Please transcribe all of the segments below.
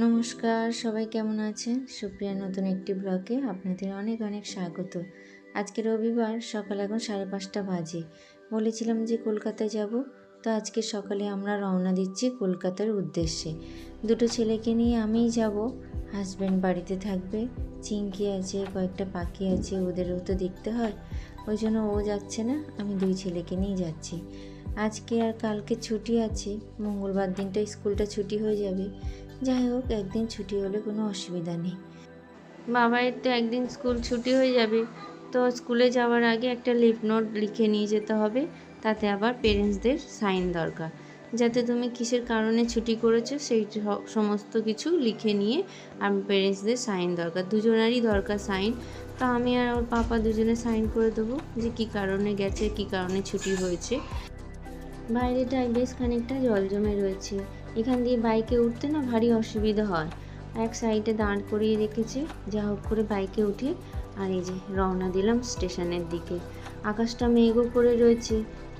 নমস্কার, সবাই কেমন আছেন? সুপ্রিয়া, নতুন একটি ব্লগে আপনাদের অনেক অনেক স্বাগত। আজকে রবিবার, সকাল এখন সাড়ে পাঁচটা বাজে। বলেছিলাম যে কলকাতায় যাব, তো আজকে সকালে আমরা রওনা দিচ্ছি কলকাতার উদ্দেশ্যে। দুটো ছেলেকে নিয়ে আমিই যাব। হাজব্যান্ড বাড়িতে থাকবে, চিংকি আছে, কয়েকটা পাখি আছে, ওদেরও তো দেখতে হয়। ওই জন্য ও যাচ্ছে না, আমি দুই ছেলেকে নিয়ে যাচ্ছি। আজকে আর কালকে ছুটি আছে, মঙ্গলবার দিনটা স্কুলটা ছুটি হয়ে যাবে। যাই হোক, একদিন ছুটি হলে কোনো অসুবিধা নেই। বাবাইয়ের তো একদিন স্কুল ছুটি হয়ে যাবে, তো স্কুলে যাওয়ার আগে একটা লিভ নোট লিখে নিয়ে যেতে হবে, তাতে আবার পেরেন্টসদের সাইন দরকার। যাতে তুমি কিসের কারণে ছুটি করেছ, সেই সমস্ত কিছু লিখে নিয়ে আর পেরেন্টসদের সাইন দরকার। দুজনারই দরকার সাইন, তো আমি আর ওর পাপা দুজনে সাইন করে দেবো, যে কী কারণে গেছে, কী কারণে ছুটি হয়েছে। বাইরেটায় বেশ খানিকটা জল জমে রয়েছে এখান দিয়ে বাইকে উঠতে না ভারী অসুবিধা হয়। এক সাইডে দাঁড় করিয়ে রেখেছে, যা হোক করে বাইকে উঠে আর এই যে রওনা দিলাম স্টেশনের দিকে। আকাশটা মেঘও করে রয়েছে।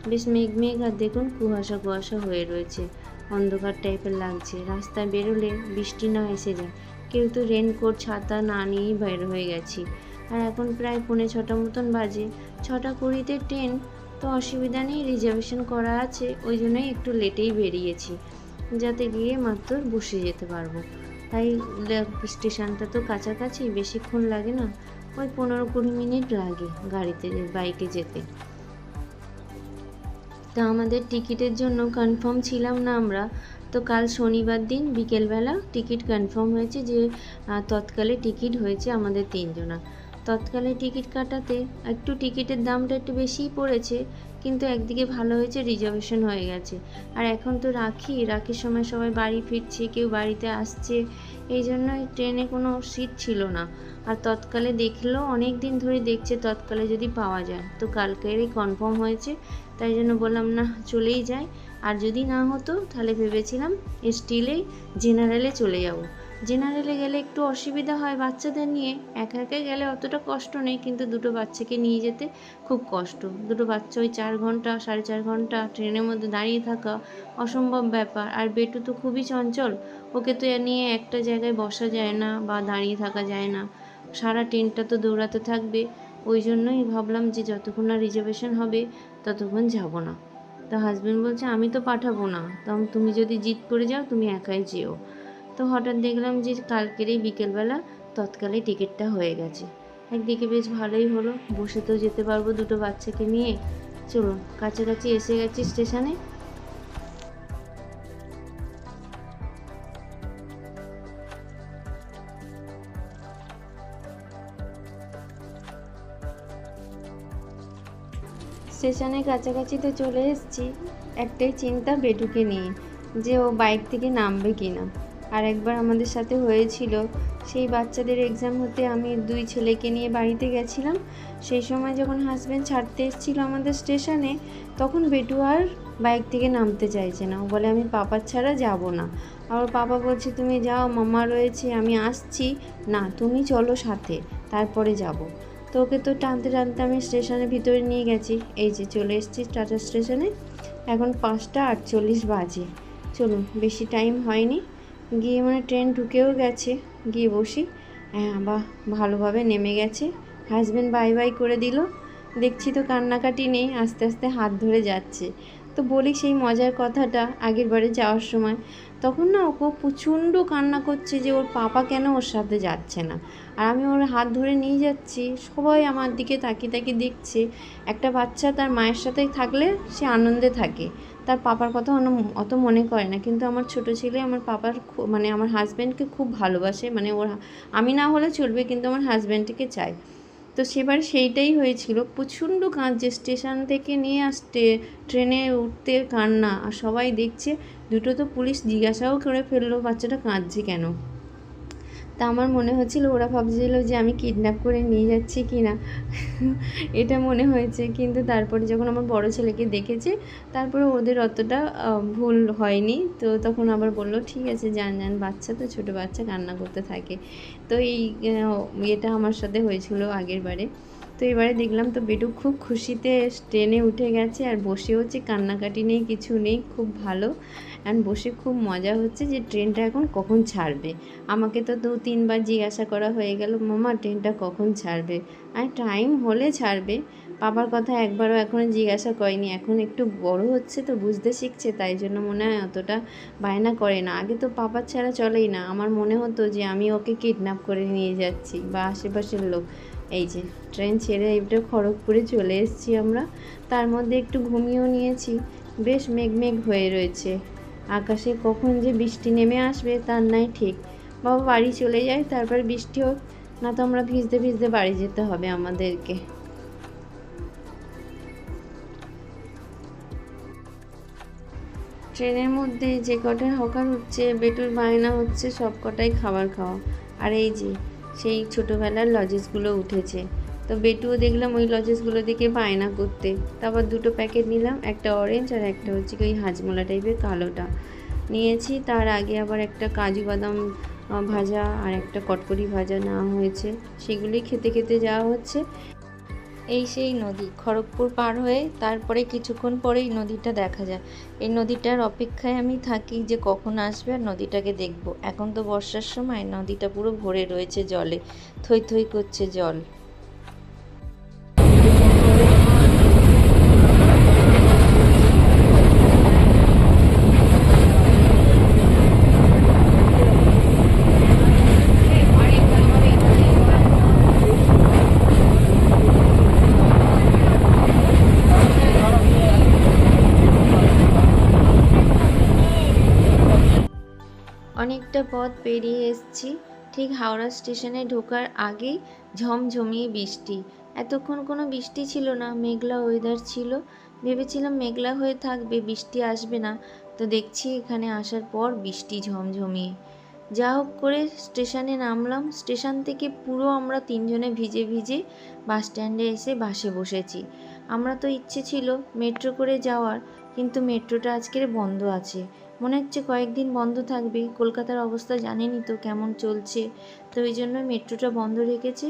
বেশ মেঘ মেঘ আর দেখুন কুয়াশা কুয়াশা হয়ে রয়েছে। অন্ধকার টাইপের লাগছে। রাস্তায় বেরোলে বৃষ্টি না এসে যায়। কেউ তো রেনকোট, ছাতা না নিয়েই বের হয়ে গেছি। আর এখন প্রায় পৌনে ছটা মতন বাজে। ছটা কুড়িতে ট্রেন, তো অসুবিধা নেই, রিজার্ভেশন করা আছে। ওই জন্যই একটু লেটেই বেরিয়েছি। যাতে গিয়ে মাত্র বসে যেতে পারব। তাই স্টেশনটা তো কাছাকাছি, বেশিক্ষণ লাগে না, ওই পনেরো কুড়ি মিনিট লাগে গাড়িতে বাইকে যেতে। তা আমাদের টিকিটের জন্য কনফার্ম ছিলাম না আমরা। তো কাল শনিবার দিন বিকেলবেলা টিকিট কনফার্ম হয়েছে যে তৎকালে টিকিট হয়েছে আমাদের তিনজনা। তৎকালে টিকিট কাটাতে একটু টিকিটের দামটা একটু বেশিই পড়েছে, কিন্তু একদিকে ভালো হয়েছে রিজার্ভেশন হয়ে গেছে। আর এখন তো রাখি, রাখির সময় সবাই বাড়ি ফিরছে, কেউ বাড়িতে আসছে, এই জন্য ট্রেনে কোনো সিট ছিল না। আর তৎকালে দেখলেও অনেক দিন ধরে দেখছে, তৎকালে যদি পাওয়া যায়। তো কালকেরই কনফার্ম হয়েছে, তাই জন্য বললাম, না, চলেই যাই আর যদি না হতো, তাহলে ভেবেছিলাম স্টিলে জেনারেলে চলে যাব। জেনারেলে গেলে একটু অসুবিধা হয় বাচ্চাদের নিয়ে। একা একা গেলে অতটা কষ্ট নেই, কিন্তু দুটো বাচ্চাকে নিয়ে যেতে খুব কষ্ট। দুটো বাচ্চা ওই চার ঘণ্টা, সাড়ে চার ঘণ্টা ট্রেনের মধ্যে দাঁড়িয়ে থাকা অসম্ভব ব্যাপার। আর বেটু তো খুবই চঞ্চল। ওকে তো নিয়ে একটা জায়গায় বসা যায় না বা দাঁড়িয়ে থাকা যায় না। সারা ট্রেনটা তো দৌড়াতে থাকবে। ওই জন্যই ভাবলাম যে যতক্ষণ না রিজার্ভেশন হবে, ততক্ষণ যাব না। তা হাজবেন্ড বলছে, আমি তো পাঠাবো না। তখন তুমি যদি জিদ করে যাও, তুমি একাই যেও। তো হঠাৎ দেখলাম যে কালকেরই বিকেলবেলা তৎকালে টিকিটটা হয়ে গেছে। একদিকে বেশ ভালোই হলো, বসে তো যেতে পারব দুটো বাচ্চাকে নিয়ে। চলুন, কাছাকাছি এসে গেছি স্টেশনে। স্টেশনের কাছাকাছি তো চলে এসেছি। একটাই চিন্তা বেটুকে নিয়ে, যে ও বাইক থেকে নামবে কি না আর একবার আমাদের সাথে হয়েছিল। সেই বাচ্চাদের এক্সাম হতে আমি দুই ছেলেকে নিয়ে বাড়িতে গেছিলাম। সেই সময় যখন হাজব্যান্ড ছাড়তে এসেছিল আমাদের স্টেশনে তখন বেটু আর বাইক থেকে নামতে চাইছে না। বলে, আমি পাপার ছাড়া যাব না। আর পাপা বলছে, তুমি যাও, মামা রয়েছে, আমি আসছি। না, তুমি চলো সাথে, তারপরে যাব। তো ওকে তো টানতে টানতে আমি স্টেশনের ভিতরে নিয়ে গেছি। এই যে, চলে এসেছি টাটা স্টেশনে এখন পাঁচটা আটচল্লিশ বাজে। চলুন, বেশি টাইম হয়নি। গিয়ে মানে ট্রেন ঢুকেও গেছে, গিয়ে বসি। হ্যাঁ বাহ ভালোভাবে নেমে গেছে। হাজব্যান্ড বাই বাই করে দিল। দেখছি তো কান্নাকাটি নেই, আস্তে আস্তে হাত ধরে যাচ্ছে। তো বলি সেই মজার কথাটা আগের বারে যাওয়ার সময়। তখন না ও খুব প্রচণ্ড কান্না করছে যে ওর পাপা কেন ওর সাথে যাচ্ছে না। আর আমি ওর হাত ধরে নিয়ে যাচ্ছি, সবাই আমার দিকে তাকিয়ে তাকিয়ে দেখছে। একটা বাচ্চা তার মায়ের সাথে থাকলে সে আনন্দে থাকে। তার পাপার কথা অন্য অত মনে করে না। কিন্তু আমার ছোট ছেলে আমার পাপার মানে আমার হাজব্যান্ডকে খুব ভালোবাসে। মানে ওর আমি না হলে চলবে কিন্তু আমার হাজব্যান্ডকে চাই। তো সেবার সেইটাই হয়েছিল। প্রচণ্ড কাঁদছে। স্টেশন থেকে নিয়ে আসতে, ট্রেনে উঠতে কান্না। আর সবাই দেখছে, দুটো তো পুলিশ জিজ্ঞাসাও করে ফেলল, বাচ্চাটা কাঁদছে কেন? তা আমার মনে হচ্ছিল ওরা ভাবছিল যে আমি কিডন্যাপ করে নিয়ে যাচ্ছি কি না এটা মনে হয়েছে। কিন্তু তারপরে যখন আমার বড় ছেলেকে দেখেছে, তারপরে ওদের অতটা ভুল হয়নি। তো তখন আবার বলল, ঠিক আছে, যান যান, বাচ্চা তো, ছোটো বাচ্চা, কান্না করতে থাকে। তো এই এটা আমার সাথে হয়েছিল আগের বারে। তো এবারে দেখলাম তো বেটু খুব খুশিতে ট্রেনে উঠে গেছে, আর বসে হচ্ছে কান্নাকাটি নেই, কিছু নেই, খুব ভালো। অ্যান্ড বসে খুব মজা হচ্ছে যে ট্রেনটা এখন কখন ছাড়বে। আমাকে তো দু, তিনবার জিজ্ঞাসা করা হয়ে গেল, মামা, ট্রেনটা কখন ছাড়বে? আর টাইম হলে ছাড়বে। বাবার কথা একবারও এখনও জিজ্ঞাসা করেনি। এখন একটু বড় হচ্ছে তো বুঝতে শিখছে, তাই জন্য মনে হয় অতটা বায়না করে না। আগে তো পাপার ছাড়া চলেই না। আমার মনে হতো যে আমি ওকে কিডন্যাপ করে নিয়ে যাচ্ছি বা আশেপাশের লোক। এই যে, ট্রেন ছেড়ে এইটা খড়গপুরে চলে এসেছি আমরা। তার মধ্যে একটু ঘুমিয়েও নিয়েছি। বেশ মেঘ মেঘ হয়ে রয়েছে। আকাশে কখন যে বৃষ্টি নেমে আসবে তার নাই ঠিক। বাবা বাড়ি চলে যায়, তারপর বৃষ্টি হোক, না তো আমরা ভিজতে ভিজতে বাড়ি যেতে হবে আমাদেরকে। ট্রেনের মধ্যে যে কটা হকার হচ্ছে বেটুর বায়না হচ্ছে সব কটাই খাবার খাওয়া। আর এই যে, সেই ছোটোবেলার লজেসগুলো উঠেছে। তো বেটুও দেখলাম ওই লজেসগুলো দেখে বায়না করতে। তারপর দুটো প্যাকেট নিলাম, একটা অরেঞ্জ আর একটা হচ্ছে কি ওই হাজমোলা টাইপের কালোটা। নিয়েছি, তার আগে আবার একটা কাজু বাদাম ভাজা আর একটা কটকরি ভাজা নেওয়া হয়েছে। সেগুলোই খেতে খেতে যাওয়া হচ্ছে। এই সেই নদী, খড়গপুর পার হয়ে তারপরে কিছুক্ষণ পরেই নদীটা দেখা যায়। এই নদীটার অপেক্ষায় আমি থাকি যে কখন আসবে আর নদীটাকে দেখব। এখন তো বর্ষার সময়, নদীটা পুরো ভরে রয়েছে জলে, থই থই করছে জল। পথ পেরিয়ে এসেছি। ঠিক হাওড়া স্টেশনে ঢোকার আগেই ঝমঝমিয়ে বৃষ্টি। এতক্ষণ কোনো বৃষ্টি ছিল না, মেঘলা ওয়েদার ছিল। ভেবেছিলাম মেঘলা হয়ে থাকবে, বৃষ্টি আসবে না। তো দেখছি এখানে আসার পর বৃষ্টি ঝমঝমিয়ে। যা হোক করে স্টেশনে নামলাম। স্টেশন থেকে পুরো আমরা তিনজনে ভিজে ভিজে বাস স্ট্যান্ডে এসে বাসে বসেছি। আমরা তো ইচ্ছে ছিল মেট্রো করে যাওয়ার, কিন্তু মেট্রোটা আজকের বন্ধ আছে। মনে হচ্ছে কয়েকদিন বন্ধ থাকবে। কলকাতার অবস্থা জানেনই তো কেমন চলছে। তো ওই জন্য মেট্রোটা বন্ধ রেখেছে।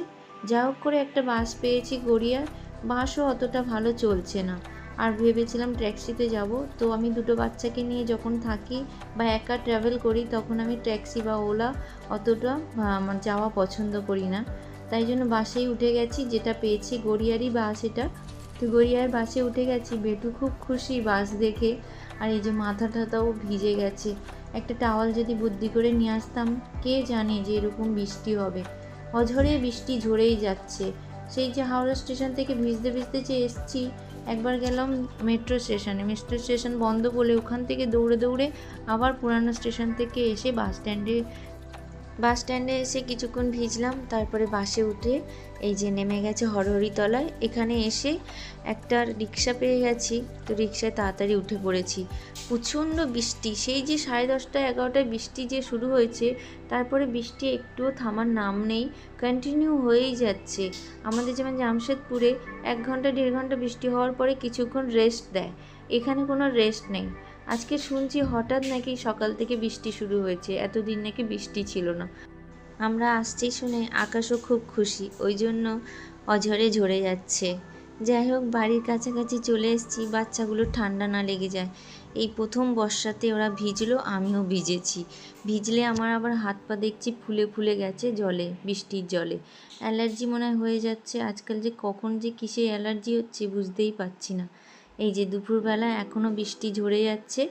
যা হোক করে একটা বাস পেয়েছি গড়িয়ার। বাসও অতটা ভালো চলছে না। আর ভেবেছিলাম ট্যাক্সিতে যাব। তো আমি দুটো বাচ্চাকে নিয়ে যখন থাকি বা একা ট্রাভেল করি, তখন আমি ট্যাক্সি বা ওলা অতটা যাওয়া পছন্দ করি না। তাই জন্য বাসেই উঠে গেছি। যেটা পেয়েছি গড়িয়ারই বাস এটা। তো গড়িয়ার বাসে উঠে গেছি। বেটু খুব খুশি বাস দেখে। আর এই যে মাথা টাথাও ভিজে গেছে। একটা টাওয়াল যদি বুদ্ধি করে নিয়ে আসতাম, কে জানে যে এরকম বৃষ্টি হবে। অঝরে বৃষ্টি ঝরেই যাচ্ছে। সেই যে হাওড়া স্টেশন থেকে ভিজতে ভিজতে যে এসছি, একবার গেলাম মেট্রো স্টেশনে। মেট্রো স্টেশন বন্ধ বলে ওখান থেকে দৌড়ে দৌড়ে আবার পুরানো স্টেশন থেকে এসে বাস স্ট্যান্ডে বাস স্ট্যান্ডে এসে কিছুক্ষণ ভিজলাম, তারপরে বাসে উঠে এই যে নেমে গেছে হরহরিতলায়। এখানে এসে একটা রিক্সা পেয়ে গেছি, তো রিক্সায় তাড়াতাড়ি উঠে পড়েছি। প্রচণ্ড বৃষ্টি, সেই যে সাড়ে দশটা এগারোটায় বৃষ্টি যে শুরু হয়েছে, তারপরে বৃষ্টি একটুও থামার নাম নেই কন্টিনিউ হয়েই যাচ্ছে। আমাদের যেমন জামশেদপুরে এক ঘণ্টা, দেড় ঘণ্টা বৃষ্টি হওয়ার পরে কিছুক্ষণ রেস্ট দেয়। এখানে কোনো রেস্ট নেই। আজকে শুনছি হঠাৎ নাকি সকাল থেকে বৃষ্টি শুরু হয়েছে। এতদিন নাকি বৃষ্টি ছিল না। আমরা আসছি শুনে আকাশও খুব খুশি, ওই জন্য অঝরে ঝরে যাচ্ছে। যাই হোক, বাড়ির কাছাকাছি চলে এসেছি, বাচ্চাগুলো ঠান্ডা না লেগে যায়। এই প্রথম বর্ষাতে ওরা ভিজলো, আমিও ভিজেছি। ভিজলে আমার আবার হাত পা দেখছি ফুলে ফুলে গেছে জলে, বৃষ্টির জলে। অ্যালার্জি মনে হয় হয়ে যাচ্ছে, আজকাল যে কখন যে কিসে অ্যালার্জি হচ্ছে বুঝতেই পারছি না। এই যে দুপুরবেলা এখনও বৃষ্টি ঝরে যাচ্ছে,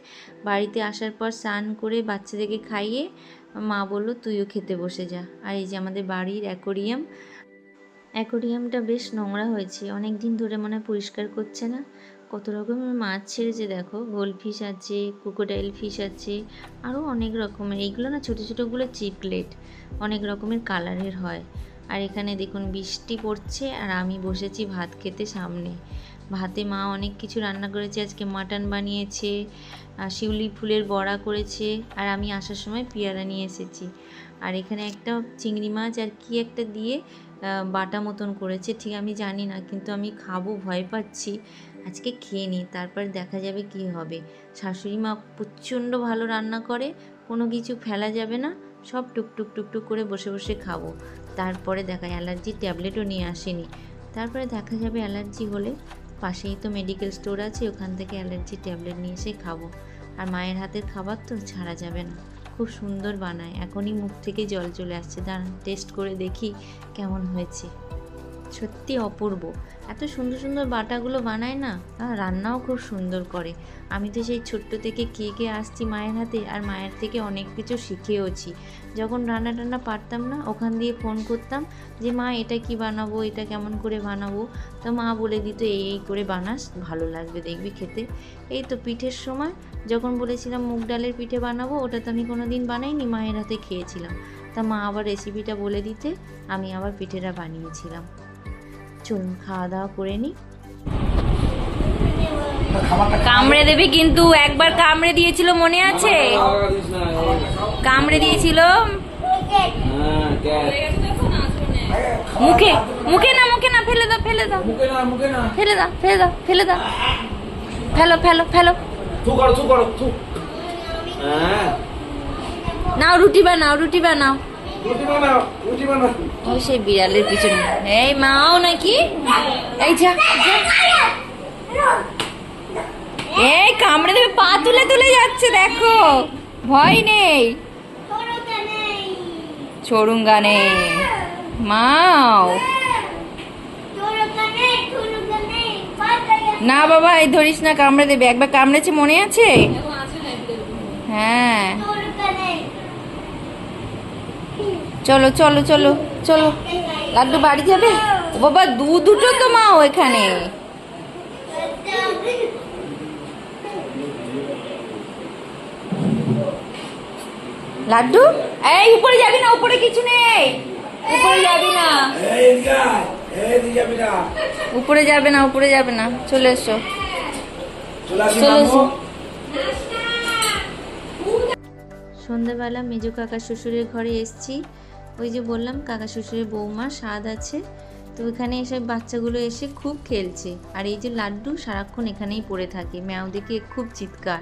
বাড়িতে আসার পর স্নান করে বাচ্চাদেরকে খাইয়ে মা বলল, তুইও খেতে বসে যা। আর এই যে আমাদের বাড়ির অ্যাকোরিয়াম, অ্যাকোরিয়ামটা বেশ নোংরা হয়েছে অনেক দিন ধরে মনে পরিষ্কার করছে না। কত রকমের মাছ ছেড়েছে দেখো, গোল ফিশ আছে, ক্রোকোডাইল ফিশ আছে, আরও অনেক রকমের, এইগুলো না ছোটো ছোটোগুলো চিপলেট, অনেক রকমের কালারের হয়। আর এখানে দেখুন বৃষ্টি পড়ছে আর আমি বসেছি ভাত খেতে সামনে। ভাতে মা অনেক কিছু রান্না করেছে, আজকে মাটন বানিয়েছে শিউলি ফুলের বড়া করেছে আর আমি আসার সময় পেয়ারা নিয়ে এসেছি। আর এখানে একটা চিংড়ি মাছ আর কি একটা দিয়ে বাটা মতন করেছে, ঠিক আমি জানি না, কিন্তু আমি খাব, ভয় পাচ্ছি। আজকে খেয়ে নিই, তারপর দেখা যাবে কি হবে। শাশুড়ি মা প্রচণ্ড ভালো রান্না করে, কোনো কিছু ফেলা যাবে না, সব টুকটুক টুকটুক করে বসে বসে খাব। তারপরে দেখায় অ্যালার্জির ট্যাবলেটও নিয়ে আসেনি। তারপরে দেখা যাবে অ্যালার্জি হলে পাশেই তো মেডিকেল স্টোর আছে, ওখান থেকে অ্যালার্জি ট্যাবলেট নিয়ে এসে খাব। আর মায়ের হাতের খাবার তো ছাড়া যাবে না। খুব সুন্দর বানায়, এখনই মুখ থেকে জল চলে আসছে। দাঁড়ান টেস্ট করে দেখি কেমন হয়েছে। সত্যি অপূর্ব। এত সুন্দর সুন্দর বাটাগুলো বানায় না? আর রান্নাও খুব সুন্দর করে। আমি তো সেই ছোট্ট থেকে খেয়ে খেয়ে আসছি মায়ের হাতে আর মায়ের থেকে অনেক কিছু শিখেওছি। যখন রান্না টান্না পারতাম না, ওখান দিয়ে ফোন করতাম যে, মা, এটা কি বানাবো? এটা কেমন করে বানাবো? তো মা বলে দিত, এই এই করে বানাস, ভালো লাগবে দেখবি খেতে। এই তো পিঠের সময় যখন বলেছিলাম মুগ ডালের পিঠে বানাবো, ওটা তো আমি কোনো দিন বানাইনি, মায়ের হাতে খেয়েছিলাম। তা মা আবার রেসিপিটা বলে দিতে, আমি আবার পিঠেটা বানিয়েছিলাম। চলুন খাওয়া দাওয়া করে নিই কামড়ে দেবে কিন্তু একবার কামড়ে দিয়েছিল মনে আছে? কামড়ে দিয়েছিল? মুখে মুখে না মুখে না ফেলে দাও ফেলে দাও। মুখে না মুখে না ফেলে দাও ফেলে দাও ফেলে দাও। ফেলো ফেলো ফেলো। হ্যাঁ। নাও রুটি বানাও রুটি বানাও। সেই বিড়ালের পিছনে। এই মাও নাকি? এই যা। এই কামড়ে দেবে, পা তুলে তুলে যাচ্ছে, দেখো। ভয় নেই। চড়ুঙ্গা নেই। মাও। না বাবা, এই ধরিস না, কামড়ে দেবে। একবার কামড়েছে, মনে আছে? হ্যাঁ। চলো চলো চলো চলো। লাড্ডু বাড়ি যাবে? বাবা দু দুটো তো মা এখানে। লাড্ডু? এই উপরে যাবি না উপরে কিছু নেই। উপরে যাবি না। এই যা এই দি যাবি না উপরে যাবে না উপরে যাবে না। চলে এসো। চলে এসো। সন্ধ্যাবেলা মেজু কাকা শ্বশুরের ঘরে এসছি। ওই যে বললাম, কাকা শ্বশুরের বৌমা, স্বাদ আছে। তো এখানে এসে বাচ্চাগুলো এসে খুব খেলছে। আর এই যে লাড্ডু সারাক্ষণ এখানেই পড়ে থাকে। ম্যাও দেখে খুব চিৎকার।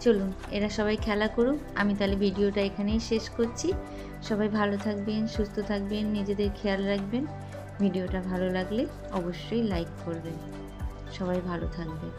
চলুন, এরা সবাই খেলা করুক। আমি তাহলে ভিডিওটা এখানেই শেষ করছি। সবাই ভালো থাকবেন, সুস্থ থাকবেন, নিজেদের খেয়াল রাখবেন। ভিডিওটা ভালো লাগলে অবশ্যই লাইক করবেন। সবাই ভালো থাকবেন।